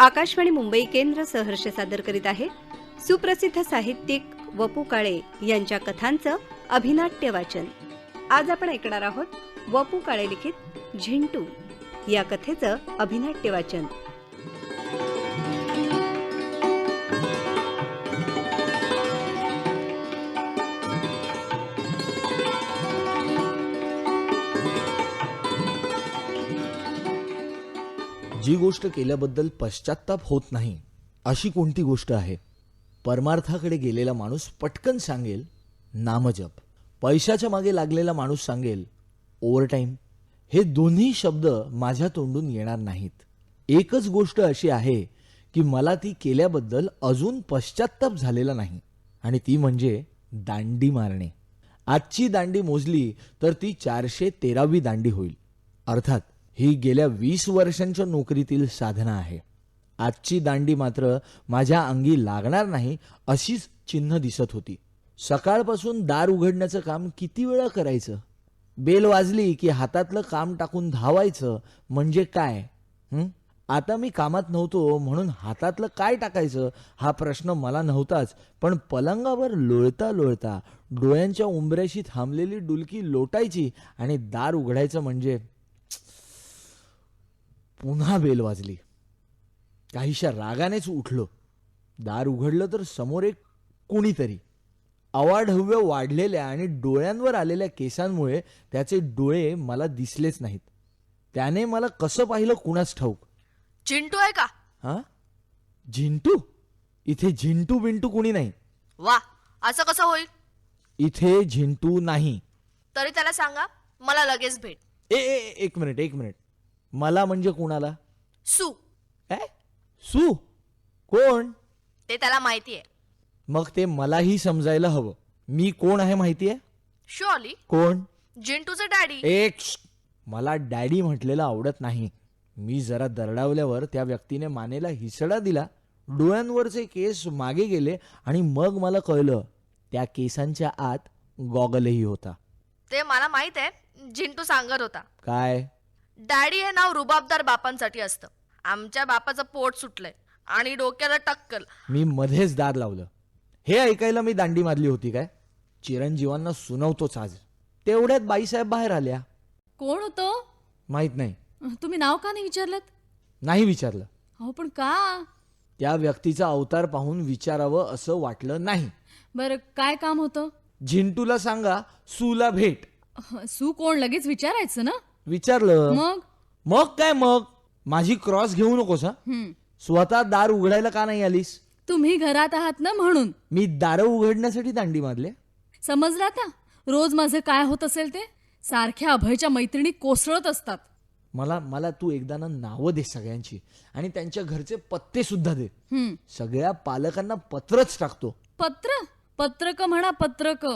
आकाशवाणी मुंबई केंद्र सहर्ष सादर करीत आहे. सुप्रसिद्ध साहित्यिक वपू काळे यांच्या कथांचं अभिनाट्य वाचन. आज आपण ऐकणार आहोत वपू काळे लिखित झिंटू या कथेचं अभिनाट्य वाचन. जी गोष्ट केल्याबद्दल पश्चाताप होत नाही अशी कोणती गोष्ट आहे? परमार्थाकडे गेलेला माणूस पटकन सांगेल नामजप. पैशाच्या मागे लागलेला माणूस सांगेल ओव्हरटाईम. हे दोन्ही शब्द माझ्या तोंडून येणार नाहीत. एकच गोष्ट अशी आहे की मला ती केल्याबद्दल अजून पश्चाताप झालेला नाही आणि ती म्हणजे दांडी मारणे. आजची दांडी मोजली तर ती चारशे तेरावी दांडी होईल. अर्थात ही गेल्या वीस वर्षांच्या नोकरीतील साधना आहे. आजची दांडी मात्र माझ्या अंगी लागणार नाही अशीच चिन्ह दिसत होती. सकाळपासून दार उघडण्याचं काम किती वेळा करायचं? बेल वाजली की हातातलं काम टाकून धावायचं म्हणजे काय? आता मी कामात नव्हतो म्हणून हातातलं काय टाकायचं हा प्रश्न मला नव्हताच पण पलंगावर लोळता लोळता डोळ्यांच्या उंबऱ्याशी थांबलेली डुलकी लोटायची आणि दार उघडायचं म्हणजे पुन्हा बेल वाजली. काहीशा रागानेच उठलो. दार उघडलं तर समोर एक कुणीतरी. अवाढव्य वाढलेल्या आणि डोळ्यांवर आलेल्या केसांमुळे त्याचे डोळे मला दिसलेच नाहीत. त्याने मला कसं पाहिलं कुणाच ठाऊक? चिंटू आहे का? हा? झिंटू? इथे झिंटू बिंटू कुणी नाही. वा असं कसं होईल? इथे झिंटू नाही. तरी त्याला सांगा मला लगेच भेट. ए ए ए, एक मिनिट एक मिनिट. मला म्हणजे कुणाला? सू. ए सू? कोण? ते त्याला माहिती आहे. मग ते मलाही समजायला हवं. मी कोण आहे माहितीये? शॉली कोण? जिंटूचे डॅडी. एक. मला डॅडी म्हटलेलं आवडत नाही. मी जरा दरडावल्यावर त्या व्यक्तीने मानेला हिसडा दिला. डोळ्यांवरचे केस मागे गेले आणि मग मला कळलं त्या केसांच्या आत गॉगलही होता. ते मला माहीत आहे. जिंटू सांगत होता. काय? डॅडी हे नाव रुबाबदार बापांसाठी असतं. आमच्या बापाचं पोट सुटलंय आणि डोक्याला टक्कल. मी मध्येच दार लावलं. हे ऐकायला मी दांडी मारली होती काय? चिरंजीवांना सुनवतोच आज. तेवढ्यात बाईसाहेब बाहेर आल्या. कोण होतो? माहीत नाही. तुम्ही नाव का नाही विचारलं नाही विचारलं. अहो पण का? त्या व्यक्तीचा अवतार पाहून विचारावं असं वाटलं नाही. बरं काय काम होतं? झिंटूला सांगा सूला भेट. सू कोण? लगेच विचारायचं ना? विचारलं. मग? मग काय मग? माझी क्रॉस घेऊ नकोस हा? हं. स्वतः दार उघडायला का नाही आलीस? तुम्ही घरात आहात ना म्हणून. मी दारं उघडण्यासाठी दांडी मारले. समजलं आता? रोज माझं काय होत असेल ते? सारख्या अभयच्या मैत्रिणी कोसळत असतात. मला मला तू एकदा ना नावं दे सगळ्यांची. आणि त्यांच्या घरचे पत्ते सुद्धा दे. हं. सगळ्या पालकांना पत्रच टाकतो. पत्र? पत्रक म्हणा पत्रक.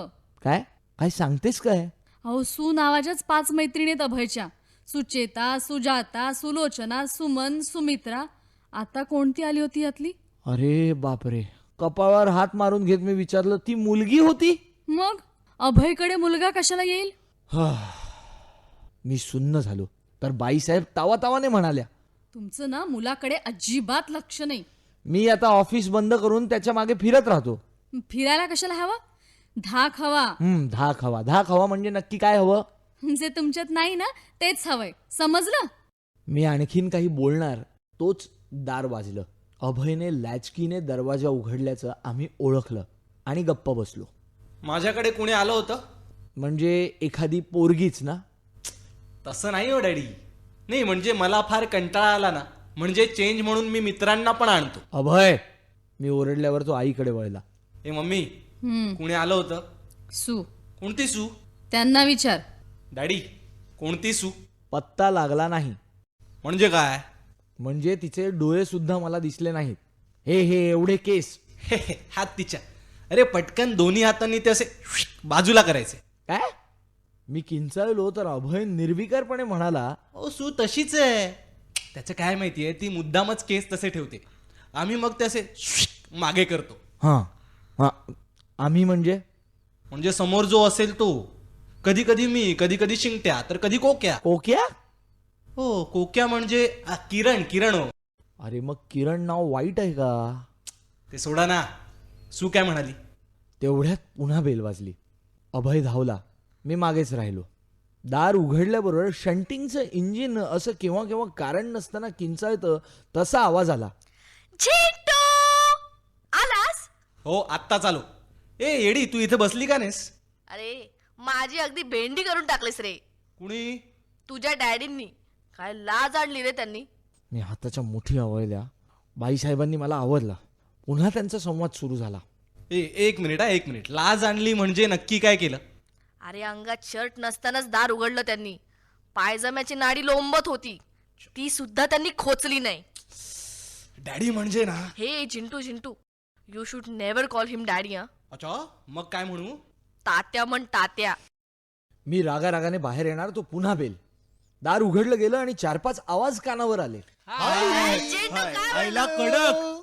काय? काय सांगतेस काय? अहो सू नावाच्याच पाच मैत्रिणी आहेत अभयच्या. सुचेता सुजाता सुलोचना सुमन सुमित्रा. आता कोणती आली होती यातली? अरे बापरे. कपाळावर हात मारून घेत मी विचारलं ती मुलगी होती? मग? अभयकडे मुलगा कशाला येईल? मी सुन्न झालो. तर बाईसाहेब तावा तावाने म्हणाल्या तुमचं ना मुलाकडे अजिबात लक्ष नाही. मी आता ऑफिस बंद करून त्याच्यामागे फिरत राहतो. फिरायला कशाला हवं? धाक हवा. हम्म धाक हवा. धाक हवा म्हणजे नक्की काय हवं? जे तुमच्यात नाही ना तेच हवंय. समजलं? मी आणखीन काही बोलणार तोच दार वाजलं. अभयने लॅचकीने दरवाजा उघडल्याचं आम्ही ओळखलं आणि गप्प बसलो. माझ्याकडे कुणी आलं होतं? म्हणजे एखादी पोरगीच ना? तसं नाही हो डॅडी. नाही म्हणजे मला फार कंटाळा आला ना. म्हणजे चेंज म्हणून मी मित्रांना पण आणतो. अभय मी ओरडल्यावर तो आईकडे वळला. ए मम्मी कुणी आलं होतं? सू. कोणती सू? त्यांना विचार. डॅडी कोणती सू? पत्ता लागला नाही. म्हणजे काय? म्हणजे तिचे डोळे सुद्धा मला दिसले नाहीत. हे हे एवढे केस. हे, हे, हात तिच्या. अरे पटकन दोन्ही हातांनी ते असे बाजूला करायचे. काय? मी किंचाळलो तर अभय निर्विकारपणे म्हणाला ओ सू तशीच आहे. त्याचं काय माहितीये ती मुद्दामच केस तसे ठेवते. आम्ही मग ते असे मागे करतो. हां. हां. आम्ही म्हणजे? म्हणजे समोर जो असेल तो. कधी कधी मी कधी कधी शिंगट्या तर कधी कोक्या? कोक्या? हो कोक्या म्हणजे आ, किरण किरण हो. अरे मग किरण नाव वाईट आहे का? ते सोडा ना. सू काय म्हणाली? तेवढ्यात पुन्हा बेल वाजली. अभय धावला. मी मागेच राहिलो. दार उघडल्याबरोबर शंटिंगचं इंजिन असं केव्हा केव्हा कारण नसताना किंचाळतं तसा आवाज आला. झिंटू आलास? हो आत्ता चालो ए येडी तू इथे बसली का नेस अरे माझी अगदी भेंडी करून टाकलीस रे. कुणी? तुझ्या डॅडींनी. काय लाज आणली रे त्यांनी. मी हाताच्या मुठी आवळल्या. बाईसाहेबांनी मला आवडला. पुन्हा त्यांचा संवाद सुरू झाला. ए एक मिनिट हा एक मिनिट. लाज आणली म्हणजे नक्की काय केलं? अरे अंगात शर्ट नसतानाच दार उघडलं त्यांनी. पायजम्याची नाडी लोंबत होती. ती सुद्धा त्यांनी खोचली नाही. डॅडी म्हणजे ना? हे Zintu Zintu you should never call him daddy हा. अच्छा मग काय म्हणू? तात्या म्हण तात्या. मी रागा रागाने बाहेर येणार तो पुन्हा बेल. दार उघडलं गेलं आणि चार पाच आवाज कानावर आले. आईला कडक.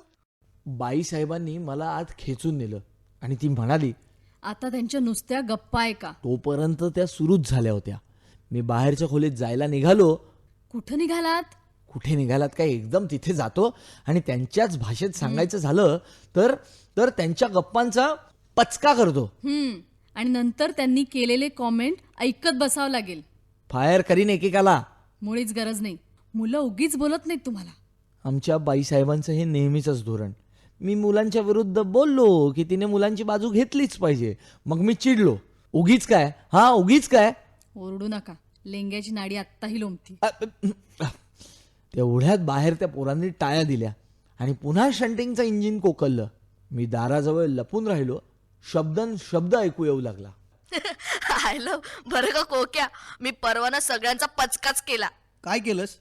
बाईसाहेबांनी मला आत खेचून नेलं आणि ती म्हणाली आता त्यांच्या नुसत्या गप्पा आहे का? तोपर्यंत त्या सुरूच झाल्या होत्या. मी बाहेरच्या खोलीत जायला निघालो. कुठं निघालात? कुठे निघालात काय? एकदम तिथे जातो. आणि त्यांच्याच भाषेत सांगायचं झालं तर तर त्यांच्या गप्पांचा पचका करतो. हम्म. आणि नंतर त्यांनी केलेले कॉमेंट ऐकत बसावं लागेल. फायर करीन एकेकाला. मुळीच गरज नाही. मुलं उगीच बोलत नाहीत तुम्हाला. आमच्या बाईसाहेबांचं हे नेहमीचंच धोरण. मी मुलांच्या विरुद्ध बोललो की तिने मुलांची बाजू घेतलीच पाहिजे. मग मी चिडलो. उगीच काय? हा उगीच काय? ओरडू नका. लेंग्याची नाडी आत्ताही लोंबती. अ, तेवढ्यात बाहेर त्या पोरांनी टाळ्या दिल्या. आणि पुन्हा शंटिंगचं इंजिन कोकललं. मी दाराजवळ लपून राहिलो. शब्दन शब्द ऐकू येऊ लागला. आय लव्ह बरं का कोक्या? मी परवाना सगळ्यांचा पचकाच केला. काय केलंस?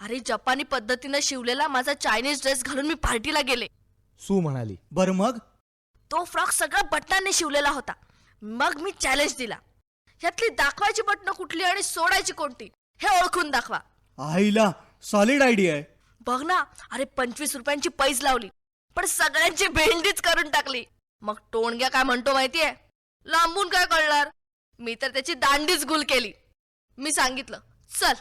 अरे जपानी पद्धतीनं शिवलेला माझा चायनीज ड्रेस घालून मी पार्टीला गेले. सू म्हणाली. बर मग? तो फ्रॉक सगळा बटनांनी शिवलेला होता. मग मी चॅलेंज दिला. यातली दाखवायची बटणं कुठली आणि सोडायची कोणती हे ओळखून दाखवा. आईला सॉलिड आयडिया आहे. बघ ना अरे पंचवीस रुपयांची पैज लावली पण सगळ्यांची भेंडीच करून टाकली. मग टोणग्या काय म्हणतो माहितीये? लांबून काय कळणार? मी तर त्याची दांडीच गुल केली. मी सांगितलं चल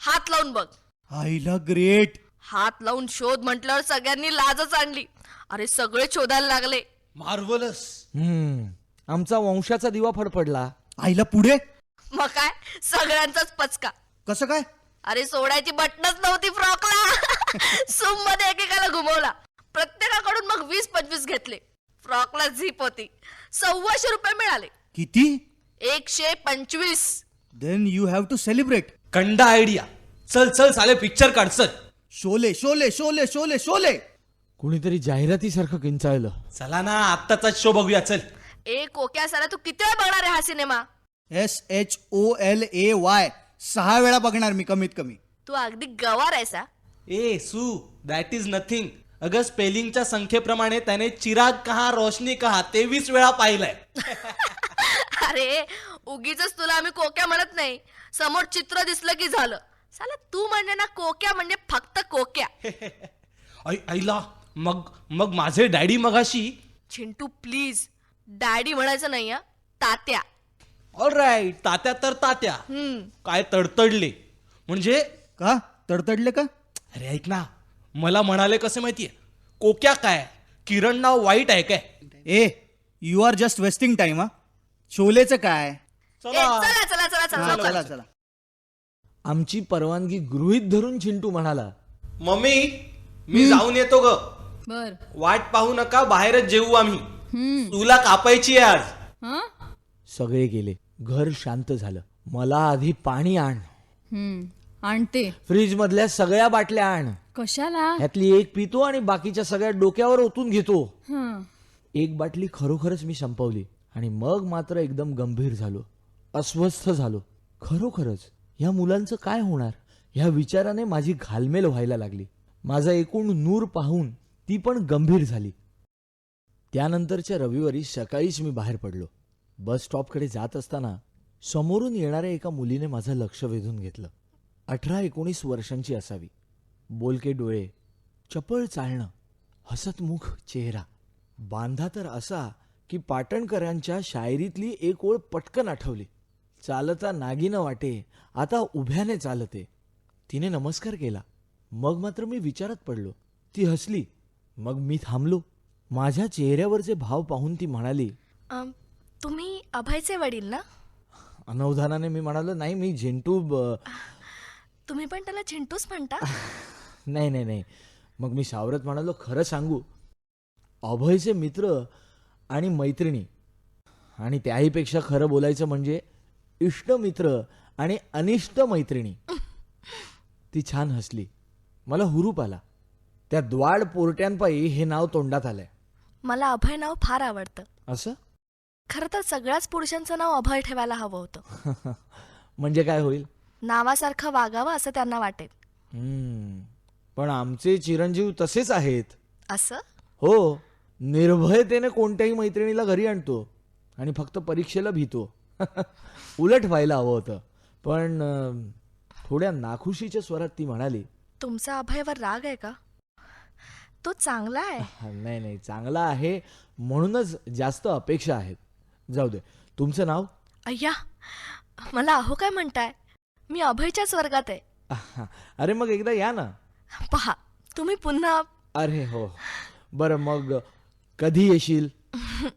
हात लावून बघ. आईला ग्रेट. हात लावून शोध म्हटल्यावर सगळ्यांनी लाजच आणली. अरे सगळे शोधायला लागले. मार्वलस. हम्म आमचा वंशाचा दिवा फडफडला. आईला पुढे? मग काय? सगळ्यांचाच पचका. कसं काय? अरे सोडायची बटनच नव्हती फ्रॉकला. सूममध्ये एकेकाला घुमवला. प्रत्येकाकडून मग वीस पंचवीस घेतले. फ्रॉकला झीप होती. सव्वाशे रुपये मिळाले. किती? एकशे पंचवीस. Then you have to celebrate Kanda idea चल चल साले पिक्चर काढ चल. शोले शोले शोले शोले शोले. कुणीतरी जाहिरातीसारखं किंचाळलं. चला ना आत्ताचाच शो बघूया चल. ए कोक्या साला तू किती वेळ बघणार आहे हा cinema S H O L A Y सहा वेळा बघणार मी कमीत कमी. तू अगदी गवार आहेस हा. ए सू दॅट इज नथिंग अगं स्पेलिंगच्या संख्येप्रमाणे त्याने चिराग कहा रोशनी कहा तेवीस वेळा पाहिलंय. अरे उगीच तुला आम्ही कोक्या म्हणत नाही. समोर चित्र दिसलं की झालं. साला तू म्हणजे ना कोक्या म्हणजे फक्त कोक्या. आई आईला मग मग माझे डॅडी मगाशी? चिंटू प्लीज. डॅडी म्हणायचं नाही हा. तात्या. ऑल राईट तात्या तर तात्या. हम्म. काय तडतडले. म्हणजे? का? तडतडले का? अरे ऐक ना. मला म्हणाले कसे माहितीये? कोक्या काय? किरण नाव वाईट आहे काय? ए you are just wasting time हा. शोलेचं काय? चला. चला चला चला चला लवकर. चला चला. आमची परवानगी गृहीत धरून चिंटू म्हणाला. मम्मी मी जाऊन येतो ग. बर. वाट पाहू नका बाहेरच जेवू आम्ही. हम्म. तुला कापायची आहे आज. हा? सगळे गेले. घर शांत झालं. मला आधी पाणी आण. हम्म. आणते. फ्रीज मधल्या सगळ्या बाटल्या आण. कशाला? ह्यातली एक पितो आणि बाकीच्या सगळ्या डोक्यावर ओतून घेतो. हं. एक बाटली खरोखरच मी संपवली आणि मग मात्र एकदम गंभीर झालो. अस्वस्थ झालो. खरोखरच या मुलांचं काय होणार? ह्या विचाराने माझी घालमेल व्हायला लागली. माझा एकूण नूर पाहून ती पण गंभीर झाली. त्यानंतरच्या रविवारी सकाळीच मी बाहेर पडलो. बस स्टॉपकडे जात असताना समोरून येणाऱ्या एका मुलीने माझं लक्ष वेधून घेतलं. अठरा एकोणीस वर्षांची असावी. बोलके डोळे चपळ चालणं हसतमुख चेहरा. बांधा तर असा की पाटणकरांच्या शायरीतली एक ओळ पटकन आठवली. चालता नागिनं वाटे आता उभ्याने चालते. तिने नमस्कार केला. मग मात्र मी विचारात पडलो. ती हसली. मग मी थांबलो. माझ्या चेहऱ्यावरचे भाव पाहून ती म्हणाली तुम्ही अभयचे वडील ना? अनवधानाने मी म्हणालो नाही मी झेंटू तुम्ही पण त्याला झिंटूच म्हणता? नाही नाही नाही. मग मी सावरत म्हणालो खरं सांगू अभयचे मित्र आणि मैत्रिणी आणि त्याहीपेक्षा खरं बोलायचं म्हणजे इष्टमित्र आणि अनिष्ट मैत्रिणी. ती छान हसली. मला हुरूप आला. त्या द्वाड पोरट्यांपायी हे नाव तोंडात आलंय. मला अभय नाव फार आवडतं. असं? खरं तर सगळ्याच पुरुषांचं नाव अभय ठेवायला हवं होतं. म्हणजे काय होईल? नावासारखं वागावं असं त्यांना वाटेल. पण आमचे चिरंजीव तसेच आहेत. असं? हो निर्भयतेने कोणत्याही मैत्रिणीला घरी आणतो आणि फक्त परीक्षेला भीतो. उलट व्हायला हवं होतं. पण थोड्या नाखुशीच्या स्वरात ती म्हणाली तुमचा अभयवर राग आहे का? तो चांगला आहे. नाही नाही चांगला आहे म्हणूनच जास्त अपेक्षा आहेत. जाऊ दे. तुमचं नाव? अय्या मला अहो काय म्हणताय? मी अभयच्याच वर्गात आहा, अरे मग एकदा या ना. पहा तुम्ही पुन्हा अरे हो. बरं मग कधी येशील?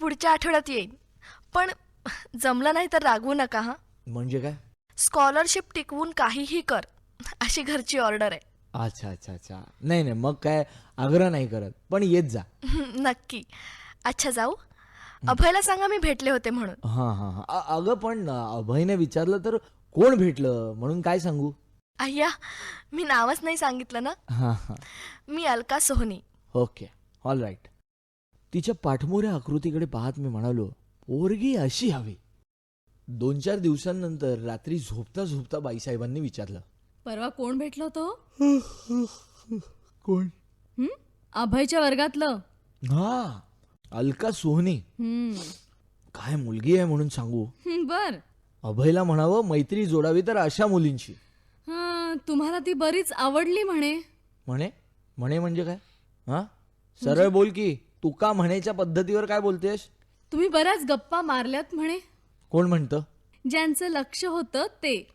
पुढच्या आठवड्यात येईन. पण जमलं नाही तर रागवू नका हा. म्हणजे काय? स्कॉलरशिप टिकवून काहीही कर. अशी घरची ऑर्डर आहे. अच्छा अच्छा अच्छा. नाही नाही मग काय आग्रह नाही करत. पण येत जा. नक्की. अच्छा जाऊ. अभयला सांगा मी भेटले होते म्हणून. हां हां हां. अ- अगं पण अभयने विचारलं तर कोण भेटलं? म्हणून काय सांगू? अय्या मी नावच नाही सांगितलं ना? हां हां. मी Alka Sohni. Okay all right तिच्या पाठमोऱ्या आकृतीकडे पाहत मी म्हणालो पोरगी अशी हवी. दोन चार दिवसांनंतर रात्री झोपता झोपता बाईसाहेबांनी विचारलं परवा कोण भेटलं होतं? कोण? हं? अभयच्या वर्गातलं. हा अलका सोहनी. हं. काय मुलगी आहे म्हणून सांगू? हं, बर. अभयला म्हणावं मैत्री जोडावी तर अशा मुलींची. तुम्हाला ती बरीच आवडली म्हणे. म्हणे? म्हणे म्हणजे काय? हा? सरळ बोल की. तू का म्हणायच्या पद्धतीवर काय बोलतेस? तुम्ही बऱ्याच गप्पा मारल्यात म्हणे. कोण म्हणतं? ज्यांचं लक्ष होतं ते.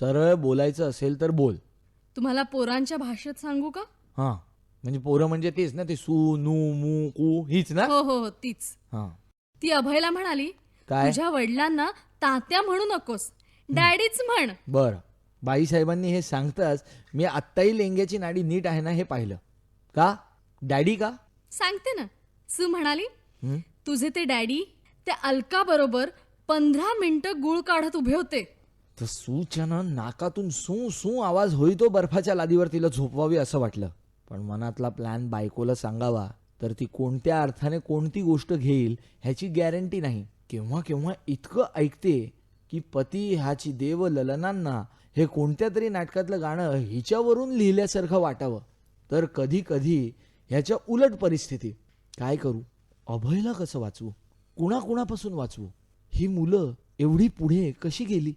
सरळ बोलायचं असेल तर बोल. तुम्हाला पोरांच्या भाषेत सांगू का? हा. म्हणजे पोरं म्हणजे तेच ना ते सू नू मू कू हीच ना? हो हो हो तीच. हा. ती अभयला म्हणाली काय? तुझ्या वडिलांना तात्या म्हणू नकोस. डॅडीच म्हण. बर. बाईसाहेबांनी हे सांगताच मी आत्ताही लेंग्याची नाडी नीट आहे ना हे पाहिलं. का? डॅडी का? सांगते ना. सू म्हणाली हं? तुझे ते डॅडी त्या अलका बरोबर पंधरा मिनिटं गुळ काढत उभे होते. तर नाकातून सू सू आवाज होई तो बर्फाच्या लादीवर तिला झोपवावी असं वाटलं. पण मनातला प्लॅन बायकोला सांगावा तर ती कोणत्या अर्थाने कोणती गोष्ट घेईल ह्याची गॅरंटी नाही. केव्हा केव्हा इतकं ऐकते की पती ह्याची देव ललनांना हे कोणत्या तरी नाटकातलं गाणं हिच्यावरून लिहिल्यासारखं वाटावं? तर कधी कधी ह्याच्या उलट परिस्थिती. काय करू? अभयला कसं वाचवू? कुणाकुणापासून वाचवू? ही मुलं एवढी पुढे कशी गेली?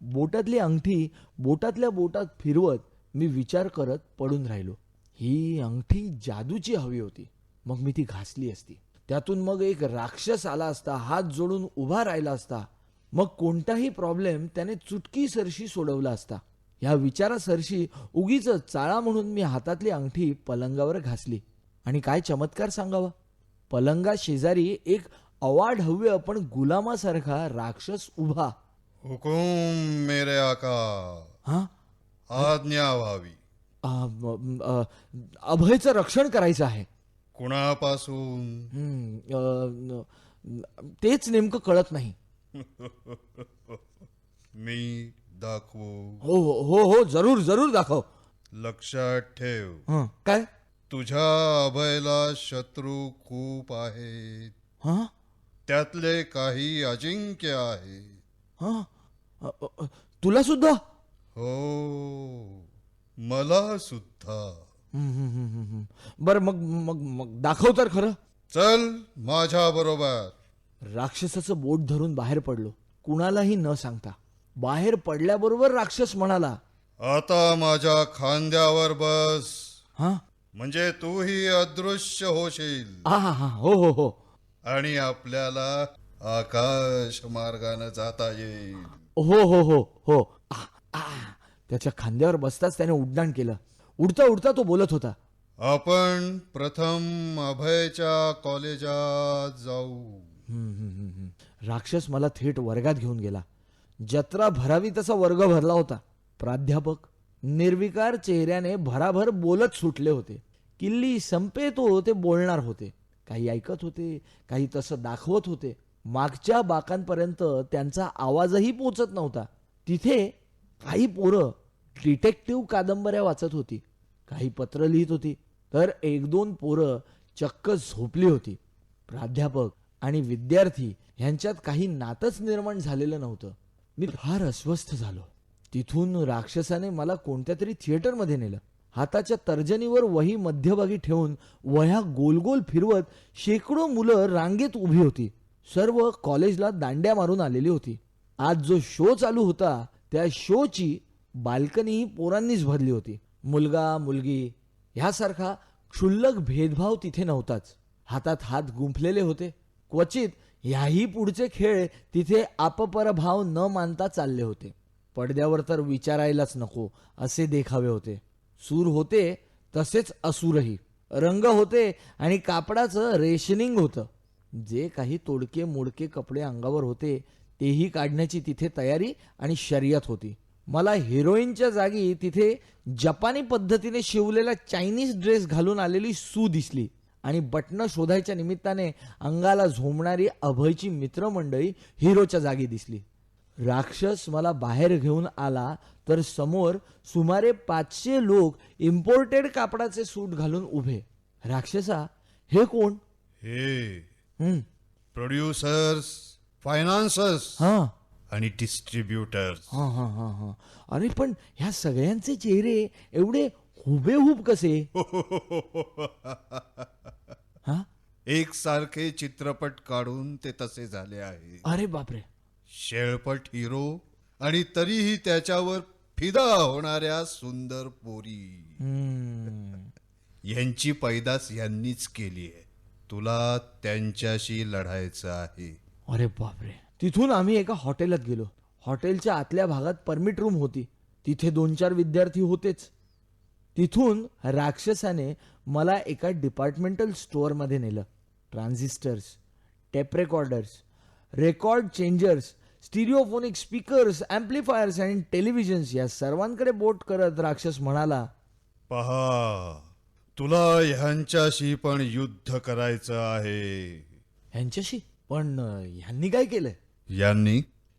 बोटातली अंगठी बोटातल्या बोटात फिरवत मी विचार करत पडून राहिलो. ही अंगठी जादूची हवी होती. मग मी ती घासली असती. त्यातून मग एक राक्षस आला असता हात जोडून उभा राहिला असता. मग कोणताही प्रॉब्लेम त्याने चुटकी सरशी सोडवला असता. ह्या विचारासरशी उगीच चाळा म्हणून मी हातातली अंगठी पलंगावर घासली. आणि काय चमत्कार सांगावा? पलंगा शेजारी एक अवाढव्य पण गुलामासारखा राक्षस उभा. हुकुम मेरे आका. हा? आज्ञा व्हावी. अभयचं रक्षण करायचं आहे. कुणापासून? तेच नेमकं कळत नाही. मी दाखवू. हो हो हो हो जरूर जरूर दाखव. लक्षात ठेव. हं, काय? तुझ्या अभयला शत्रू खूप आहेत. हा? त्यातले काही अजिंक्य आहे. हा? अ, अ, अ, तुला सुद्धा? हो मला सुद्धा. हम्म. बरं मग मग मग दाखव तर खरं. चल माझ्या बरोबर. राक्षसाचं बोट धरून बाहेर पडलो. कुणालाही न सांगता. बाहेर पडल्याबरोबर राक्षस म्हणाला आता माझ्या खांद्यावर बस. हा? म्हणजे तूही अदृश्य होशील. हा हा हा हो हो हो. आणि आपल्याला आकाश मार्गाने जाता येईल. हो हो हो हो. आ, आ. त्याच्या खांद्यावर बसताच त्याने उड्डाण केलं. उडता उडता तो बोलत होता आपण प्रथम अभयच्या कॉलेजात जाऊ. राक्षस मला थेट वर्गात घेऊन गेला. जत्रा भरावी तसा वर्ग भरला होता. प्राध्यापक निर्विकार चेहऱ्याने भराभर बोलत सुटले होते. किल्ली संपेतो ते बोलणार होते. काही ऐकत होते काही तसं दाखवत होते. मागच्या बाकांपर्यंत त्यांचा आवाजही पोचत नव्हता. तिथे काही पोरं डिटेक्टिव्ह कादंबऱ्या वाचत होती. काही पत्र लिहित होती. तर एक दोन पोरं चक्क झोपली होती. प्राध्यापक आणि विद्यार्थी ह्यांच्यात काही नातच निर्माण झालेलं नव्हतं. मी फार अस्वस्थ झालो. तिथून राक्षसाने मला कोणत्या तरी थिएटरमध्ये नेलं. हाताच्या तर्जनीवर वही मध्यभागी ठेवून वह्या गोल गोल फिरवत शेकडो मुलं रांगेत उभी होती. सर्व कॉलेजला दांड्या मारून आलेली होती. आज जो शो चालू होता त्या शोची बाल्कनी पोरांनीच भरली होती. मुलगा मुलगी ह्यासारखा क्षुल्लक भेदभाव तिथे नव्हताच. हातात हात गुंफलेले होते. क्वचित ह्याही पुढचे खेळ तिथे आपपरभाव न मानता चालले होते. पडद्यावर तर विचारायलाच नको असे देखावे होते. सूर होते तसेच असुरही. रंग होते आणि कापडाचं रेशनिंग होतं. जे काही तोडके मोडके कपडे अंगावर होते तेही काढण्याची तिथे तयारी आणि शर्यत होती. मला हिरोईनच्या जागी तिथे जपानी पद्धतीने शिवलेला चायनीज ड्रेस घालून आलेली सू दिसली. आणि बटणं शोधायच्या निमित्ताने अंगाला झोमणारी अभयची मित्रमंडळी हिरोच्या जागी दिसली. राक्षस मला बाहेर घेऊन आला तर समोर सुमारे पाचशे लोक इम्पोर्टेड कापडाचे सूट घालून उभे. राक्षसा हे कोण? हे हं, प्रोड्युसर्स फायनान्सर्स हा. आणि डिस्ट्रीब्युटर्स हा हा हा हा. अरे पण ह्या सगळ्यांचे चेहरे एवढे हुबेहूब कसे? हा? एकसारखे चित्रपट काढून ते तसे झाले आहे. अरे बापरे. शेळपट हिरो आणि तरीही त्याच्यावर फिदा होणाऱ्या सुंदर पोरी. हम्म. यांची पैदास यांनीच केली आहे. तुला त्यांच्याशी लढायचं आहे. अरे बापरे. तिथून आम्ही एका हॉटेलात गेलो. हॉटेलच्या आतल्या भागात परमिट रूम होती. तिथे दोन चार विद्यार्थी होतेच. तिथून राक्षसाने मला एका डिपार्टमेंटल स्टोअरमध्ये नेलं. Transistors tape recorders record changers stereophonic speakers amplifiers आणि टेलिव्हिजन्स या सर्वांकडे बोट करत राक्षस म्हणाला पहा तुला ह्यांच्याशी पण युद्ध करायचं आहे. ह्यांच्याशी? पण अं, ह्यांनी काय केलंय यांनी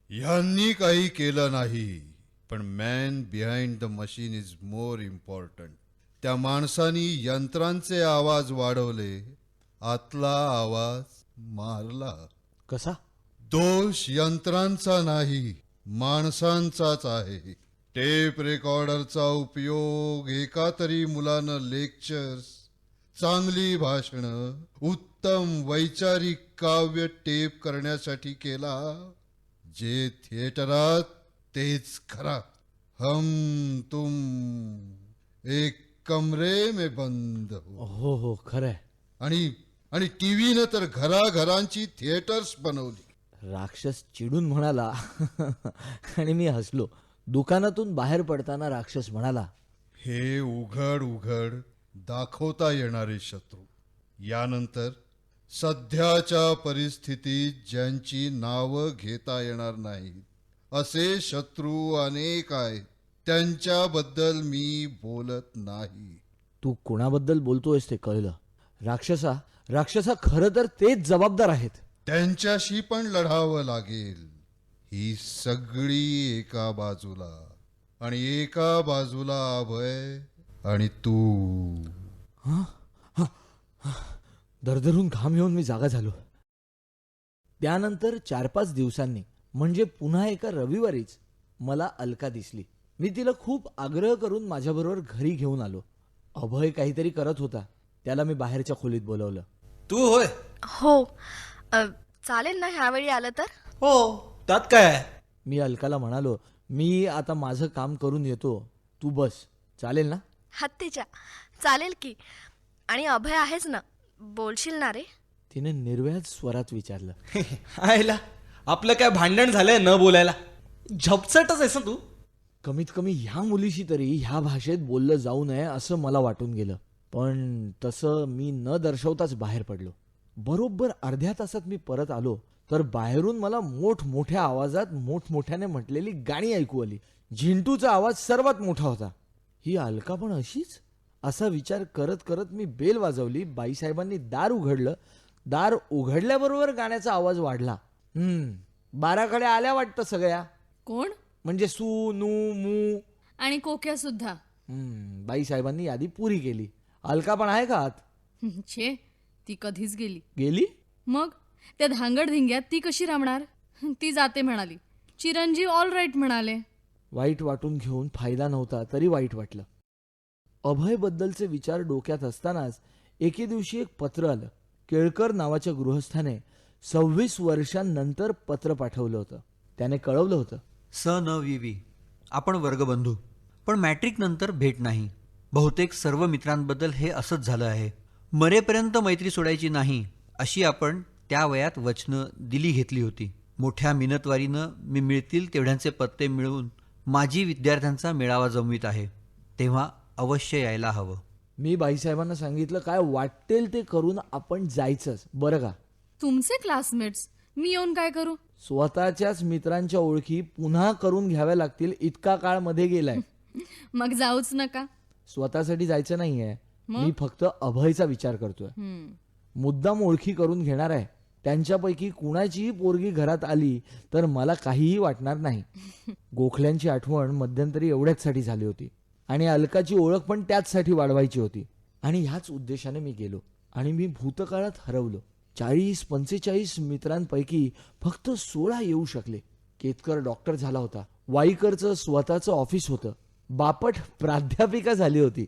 यांनी काही केलं नाही. पण man behind the machine is more important त्या माणसानी यंत्रांचे आवाज वाढवले आतला आवाज मारला. कसा? दोष यंत्रांचा नाही माणसांचाच आहे. टेप रेकॉर्डरचा उपयोग एका तरी मुलानं लेक्चर्स चांगली भाषणं उत्तम वैचारिक काव्य टेप करण्यासाठी केला. जे थिएटरात तेच खरा। हम तुम एक कमरे में बंद हो। हो हो खरंय आणि आणि टीव्हीनं तर घराघरांची थिएटर्स बनवली. राक्षस चिडून म्हणाला आणि मी हसलो. दुकानातून बाहेर पडताना राक्षस म्हणाला हे उघड उघड दाखवता येणारे शत्रू. यानंतर सध्याच्या परिस्थितीत ज्यांची नावं घेता येणार नाहीत असे शत्रू अनेक आहेत त्यांच्याबद्दल मी बोलत नाही. तू कोणाबद्दल बोलतोयस ते कळलं. राक्षसा राक्षसा खरं तर तेच जबाबदार आहेत. त्यांच्याशी पण लढावं लागेल. ही सगळी एका बाजूला. आणि एका बाजूला अभय आणि तू. दरदरून घाम येऊन मी जागा झालो. त्यानंतर चार पाच दिवसांनी म्हणजे पुन्हा एका रविवारीच मला अलका दिसली. मी तिला खूप आग्रह करून माझ्याबरोबर घरी घेऊन आलो. अभय काहीतरी करत होता. त्याला मी बाहेरच्या खोलीत बोलवलं. तू होय? हो. अ, चालेल ना ह्यावेळी आलं तर? हो. त्यात काय आहे? मी अलकाला म्हणालो मी आता माझं काम करून येतो. तू बस. चालेल ना? हत्तीच्या. चालेल की. आणि अभय आहेच ना? बोलशील ना रे? तिने निर्व्याज स्वरात विचारलं. आयला. आपलं काय भांडण झालंय न बोलायला? झपचटच आहेस तू. कमीत कमी ह्या मुलीशी तरी ह्या भाषेत बोललं जाऊ नये असं मला वाटून गेलं. पण तसं मी न दर्शवताच बाहेर पडलो. बरोबर अर्ध्या तासात मी परत आलो तर बाहेरून मला मोठमोठ्या आवाजात मोठमोठ्याने म्हटलेली गाणी ऐकू आली. झिंटूचा आवाज सर्वात मोठा होता. ही अलका पण अशीच? असा विचार करत करत मी बेल वाजवली बाईसाहेबांनी दार उघडलं. दार उघडल्याबरोबर गाण्याचा आवाज वाढला. हम्म. बाराकडे आल्या वाटतं सगळ्या. कोण? म्हणजे सू नू मू. आणि कोक्या सुद्धा. हम्म, बाईसाहेबांनी यादी पुरी केली. अलका पण आहे का आत? छे ती कधीच गेली. गेली? मग? त्या धांगड धिंग्यात ती कशी रामणार? ती जाते म्हणाली. चिरंजीव ऑल राईट म्हणाले. वाईट वाटून घेऊन फायदा नव्हता तरी वाईट वाटलं. अभयबद्दलचे विचार डोक्यात असतानाच एके दिवशी एक पत्र आलं. केळकर नावाच्या गृहस्थाने सव्वीस वर्षांनंतर पत्र पाठवलं होतं. त्याने कळवलं होतं. स न वि वि. आपण वर्गबंधू. पण मॅट्रिक नंतर भेट नाही. बहुतेक सर्व मित्रांबद्दल हे असंच झालं आहे. मरेपर्यंत मैत्री सोडायची नाही अशी आपण त्या वयात वचनं दिली घेतली होती. मोठ्या मिनतवारीनं मी मिळतील तेवढ्यांचे पत्ते मिळवून माझी विद्यार्थ्यांचा मेळावा जमवीत आहे. तेव्हा अवश्य यायला हवं. मी बाईसाहेबांना सांगितलं काय वाटेल ते करून आपण जायचंच. बरं का? तुमचे क्लासमेट्स मी येऊन काय करू? स्वतःच्याच मित्रांच्या ओळखी पुन्हा करून घ्याव्या लागतील इतका काळमध्ये गेलाय. मग जाऊच नका. स्वतःसाठी जायचं नाहीये. मी फक्त अभयचा विचार करतोय. हम्म. मुद्दाम ओळखी करून घेणार आहे. त्यांच्यापैकी कुणाचीही पोरगी घरात आली तर मला काहीही वाटणार नाही. गोखल्यांची आठवण मध्यंतरी एवढ्याचसाठी झाली होती. आणि अलकाची ओळख पण त्याचसाठी वाढवायची होती. आणि ह्याच उद्देशाने मी गेलो. आणि मी भूतकाळात हरवलो. चाळीस पंचेचाळीस मित्रांपैकी फक्त सोळा येऊ शकले. केतकर डॉक्टर झाला होता. वाईकरचं स्वतःचं ऑफिस होतं. बापट प्राध्यापिका झाली होती.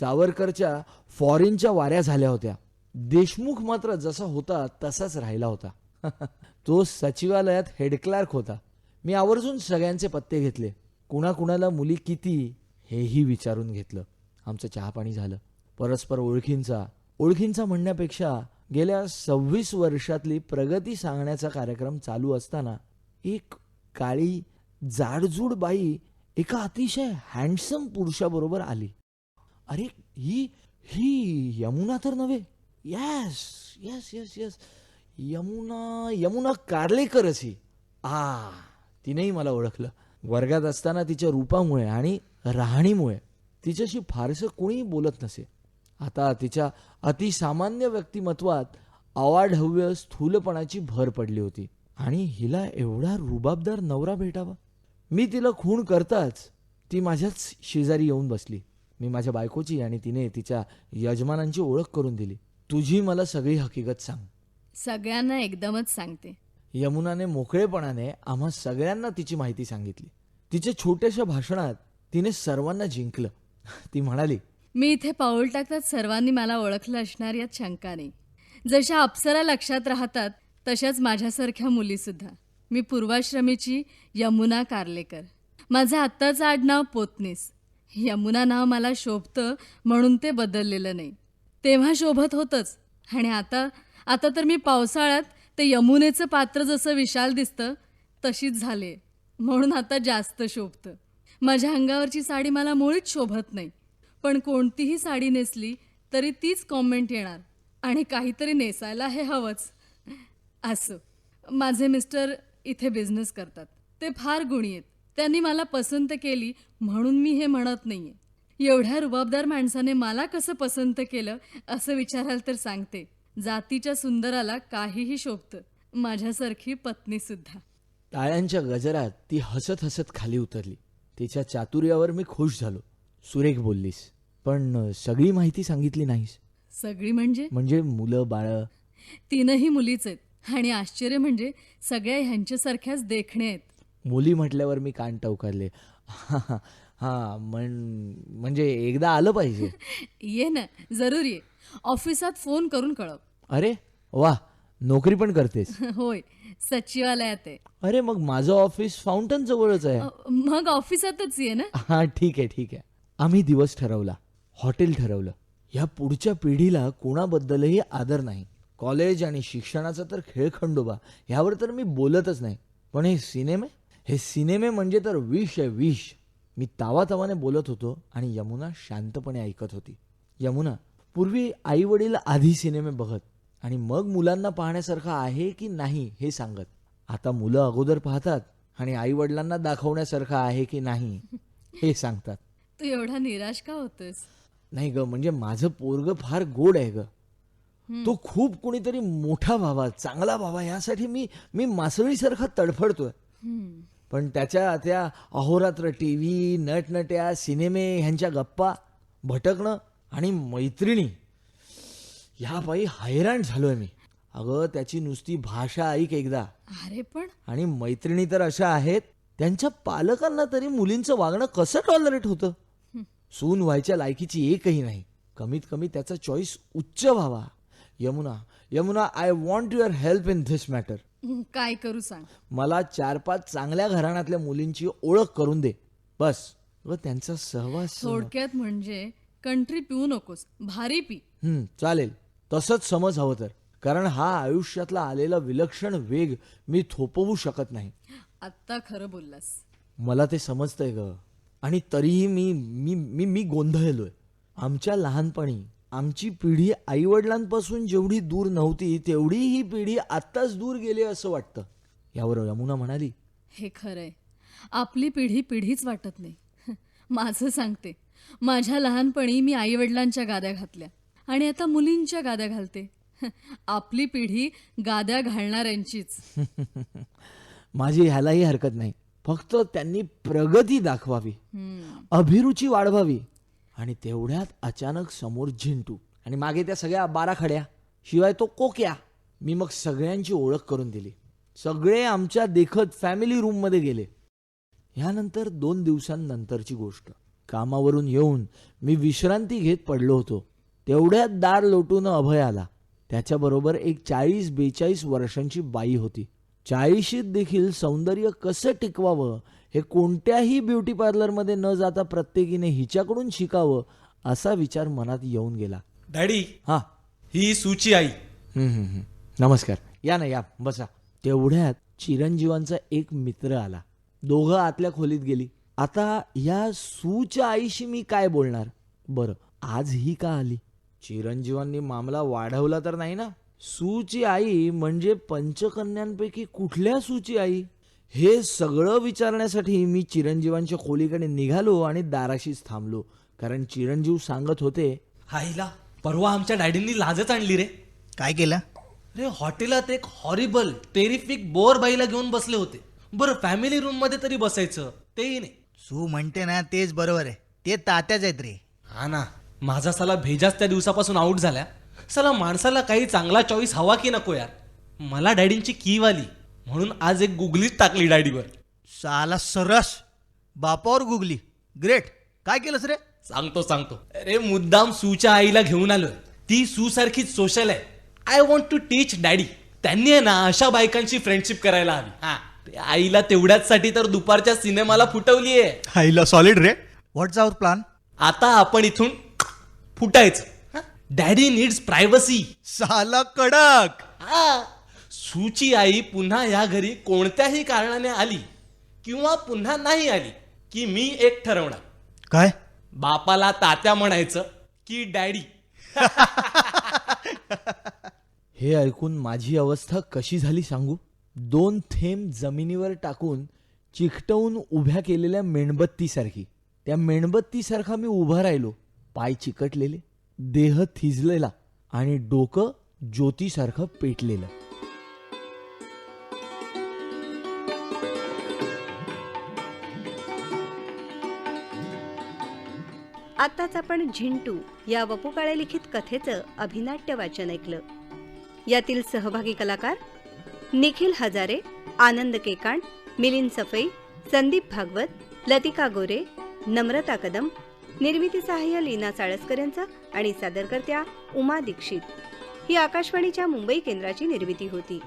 सावरकरच्या फॉरेनच्या वाऱ्या झाल्या होत्या. देशमुख मात्र जसा होता तसाच राहिला होता. तो सचिवालयात हेड क्लार्क होता. मी आवर्जून सगळ्यांचे पत्ते घेतले. कुणाकुणाला मुली किती हेही विचारून घेतलं. आमचं चहापाणी झालं. परस्पर ओळखींचा. ओळखींचा म्हणण्यापेक्षा गेल्या सव्वीस वर्षातली प्रगती सांगण्याचा कार्यक्रम चालू असताना एक काळी जाडजूड बाई एका अतिशय हँडसम पुरुषाबरोबर आली. अरे ही ही यमुना तर नव्हे. Yes yes yes yes Yamuna Yamuna कारलेकरच ही. आ तिनेही मला ओळखलं. वर्गात असताना तिच्या रूपामुळे आणि राहणीमुळे तिच्याशी फारसं कोणीही बोलत नसे. आता तिच्या अतिसामान्य व्यक्तिमत्वात अवाढव्य स्थूलपणाची भर पडली होती. आणि हिला एवढा रुबाबदार नवरा भेटावा. मी तिला खूण करताच ती माझ्याच शेजारी येऊन बसली. मी माझ्या बायकोची आणि तिने तिच्या यजमानांची ओळख करून दिली. तुझी मला सगळी हकीकत सांग. सगळ्यांना एकदमच सांगते. यमुनाने मोकळेपणाने आम्हा सगळ्यांना तिची माहिती सांगितली. तिच्या छोट्याशा भाषणात तिने सर्वांना जिंकलं. ती म्हणाली मी इथे पाऊल टाकतात सर्वांनी मला ओळखलं असणार यात शंका नाही. जशा अप्सरा लक्षात राहतात तशाच माझ्यासारख्या मुलीसुद्धा. मी पूर्वाश्रमीची यमुना कार्लेकर. माझं आत्ताचं आडनाव पोतनीस. यमुना नाव मला शोभतं म्हणून ते बदललेलं नाही. तेव्हा शोभत होतंच. आणि आता आता तर मी पावसाळ्यात ते यमुनेचं पात्र जसं विशाल दिसतं तशीच झाले म्हणून आता जास्त शोभतं. माझ्या अंगावरची साडी मला मुळीच शोभत नाही. पण कोणतीही साडी नेसली तरी तीच कॉमेंट येणार. आणि काहीतरी नेसायला हे हवंच. असं. माझे मिस्टर इथे बिझनेस करतात. ते फार गुणी आहेत. त्यांनी मला पसंत केली म्हणून मी हे म्हणत नाहीये. एवढ्या रुबाबदार माणसाने मला कसं पसंत केलं असं विचाराल तर सांगते. जातीच्या सुंदराला काहीही शोभतं. माझ्यासारखी पत्नीसुद्धा टाळ्यांच्या गजरात ती हसत हसत खाली उतरली. तिच्या चातुर्यावर मी खुश झालो. सुरेख बोललीस. पण सगळी माहिती सांगितली नाहीस. सगळी म्हणजे? म्हणजे मुलं बाळ? तीनही मुलीच आहेत. आणि आश्चर्य म्हणजे सगळ्या ह्यांच्यासारख्याच देखणे आहेत. मुली म्हटल्यावर मी कान टवकारले. हा म्हण म्हणजे एकदा आलं पाहिजे. ये ना जरूर ये. ऑफिसात फोन करून कळव. अरे वा नोकरी पण करतेस. होय सचिवालयात आहे. अरे मग माझं ऑफिस फाउंटन जवळच आहे. अ, मग ऑफिसातच ये ना? हा ठीक आहे ठीक आहे. आम्ही दिवस ठरवला हॉटेल ठरवलं. ह्या पुढच्या पिढीला कोणाबद्दलही आदर नाही. कॉलेज आणि शिक्षणाचा तर खेळखंडोबा ह्यावर तर मी बोलतच नाही. पण हे सिनेमे? हे सिनेमे म्हणजे तर विष आहे विष. मी तावातावाने बोलत होतो आणि यमुना शांतपणे ऐकत होती. यमुना पूर्वी आई वडील आधी सिनेमे बघत आणि मग मुलांना पाहण्यासारखं आहे की नाही हे सांगत. आता मुलं अगोदर पाहतात आणि आई वडिलांना दाखवण्यासारखं आहे की नाही हे सांगतात. तू एवढा निराश का होतोस नाही ग म्हणजे माझं पोरग फार गोड आहे ग. तो खूप कुणीतरी मोठा व्हावा चांगला व्हावा यासाठी मी मी मासळीसारखा तडफडतोय. पण त्याच्या त्या अहोरात्र टी व्ही नटनट्या सिनेमे ह्यांच्या गप्पा भटकणं आणि मैत्रिणी ह्या पायी हैराण झालोय मी. अगं त्याची नुसती भाषा ऐक एकदा. अरे पण. आणि मैत्रिणी तर अशा आहेत त्यांच्या पालकांना तरी मुलींचं वागणं कसं टॉलरेट होतं? सून व्हायच्या लायकीची एकही नाही. कमीत कमी त्याचा चॉईस उच्च व्हावा. Yamuna Yamuna I want your help in this matter काय करू सांग? मला चार पाच चांगल्या घराण्यातल्या मुलींची ओळख करून दे. बस. व त्यांचा सहवास थोडक्यात म्हणजे कंट्री पिऊ नकोस भारी पी. हं, चालेल. तसंच समज हवं तर. कारण हा आयुष्यातला आलेला विलक्षण वेग मी थोपवू शकत नाही. आत्ता खरं बोललास. मला ते समजतंय ग. आणि तरीही मी मी मी मी गोंधळलोय. आमच्या लहानपणी आमची पिढी आईवडिलांपासून जेवढी दूर नव्हती तेवढी ही पिढी आत्ताच दूर गेली असं वाटतं. यावर यमुना म्हणाली हे खरंय. आपली पिढी पिढीच वाटत नाही. माझं सांगते. माझ्या लहानपणी मी आईवडिलांच्या गाद्या घातल्या. आणि आता मुलींच्या गाद्या घालते. आपली पिढी गाद्या घालणाऱ्यांचीच. माझी ह्यालाही हरकत नाही. फक्त त्यांनी प्रगती दाखवावी. अभिरुची वाढवावी. आणि तेवढ्यात अचानक समोर झिंटू. आणि मागे त्या सगळ्या बारा खड्या. शिवाय तो कोक्या. मी मग सगळ्यांची ओळख करून दिली. सगळे आमच्या देखत फॅमिली रूममध्ये गेले. ह्यानंतर दोन दिवसांनंतरची गोष्ट. कामावरून येऊन मी विश्रांती घेत पडलो होतो. तेवढ्यात दार लोटून अभय आला. त्याच्याबरोबर एक चाळीस बेचाळीस वर्षांची बाई होती. चाळीशीत देखील सौंदर्य कसं टिकवावं हे कोणत्याही ब्युटी पार्लरमध्ये न जाता प्रत्येकीने हिच्याकडून शिकावं असा विचार मनात येऊन गेला. डॅडी हा. ही सुची आई. हम्म, हम्म, हम्म. नमस्कार. या ना या. बसा. तेवढ्यात चिरंजीवांचा एक मित्र आला. दोघं आतल्या खोलीत गेली. आता या सूच्या आईशी मी काय बोलणार? बरं आज ही का आली? चिरंजीवांनी मामला वाढवला तर नाही ना? सूची आई म्हणजे पंचकन्यांपैकी कुठल्या सूची आई? हे सगळं विचारण्यासाठी मी चिरंजीवांच्या खोलीकडे निघालो आणि दाराशीच थांबलो. कारण चिरंजीव सांगत होते आईला परवा आमच्या डॅडींनी लाजच आणली रे. काय केलं? रे हॉटेलात एक हॉरिबल टेरिफिक बोर बाईला घेऊन बसले होते. बरं फॅमिली रूममध्ये तरी बसायचं. तेही नाही. सू म्हणते ना तेच बरोबर आहे. ते तात्याच आहेत रे. हा ना माझा साला भेजाच त्या दिवसापासून आउट झाल्या. साला माणसाला काही चांगला चॉईस हवा की नको यार. मला डॅडींची कीव आली म्हणून आज एक गुगलीच टाकली डॅडीवर. साला सरस बापावर गुगली ग्रेट काय केलंस रे? सांगतो सांगतो. अरे मुद्दाम सूच्या आईला घेऊन आलोय. ती सू सारखीच सोशल आहे. I want to teach daddy त्यांनी आहे ना अशा बायकांची फ्रेंडशिप करायला हवी. हा. ते आईला तेवढ्याच साठी तर दुपारच्या सिनेमाला फुटवलीये. हाईला सॉलिड रे. व्हॉट्स आवर प्लान आता आपण इथून फुटायचं. डॅडी नीड्स प्रायव्हसी साला कडक. हा. सूची आई पुन्हा या घरी कोणत्याही कारणाने आली किंवा पुन्हा नाही आली की मी एक ठरवणार. काय? बापाला तात्या म्हणायचं की डॅडी हे ऐकून माझी अवस्था कशी झाली सांगू? दोन थेंब जमिनीवर टाकून चिकटवून उभ्या केलेल्या मेणबत्तीसारखी. त्या मेणबत्तीसारखा मी उभा राहिलो. पाय चिकटलेले. देह थिजलेला आणि डोकं ज्योतीसारखं पेटलेलं. आताच आपण झिंटू या वपू काळे लिखित कथेचं अभिनाट्य वाचन ऐकलं. यातील सहभागी कलाकार निखिल हजारे आनंद केकाण मिलिंद सफई संदीप भागवत लतिका गोरे नम्रता कदम निर्मिती सहाय्य लीना साळसकर यांचं आणि सादरकर्त्या उमा दीक्षित. ही आकाशवाणीच्या मुंबई केंद्राची निर्मिती होती.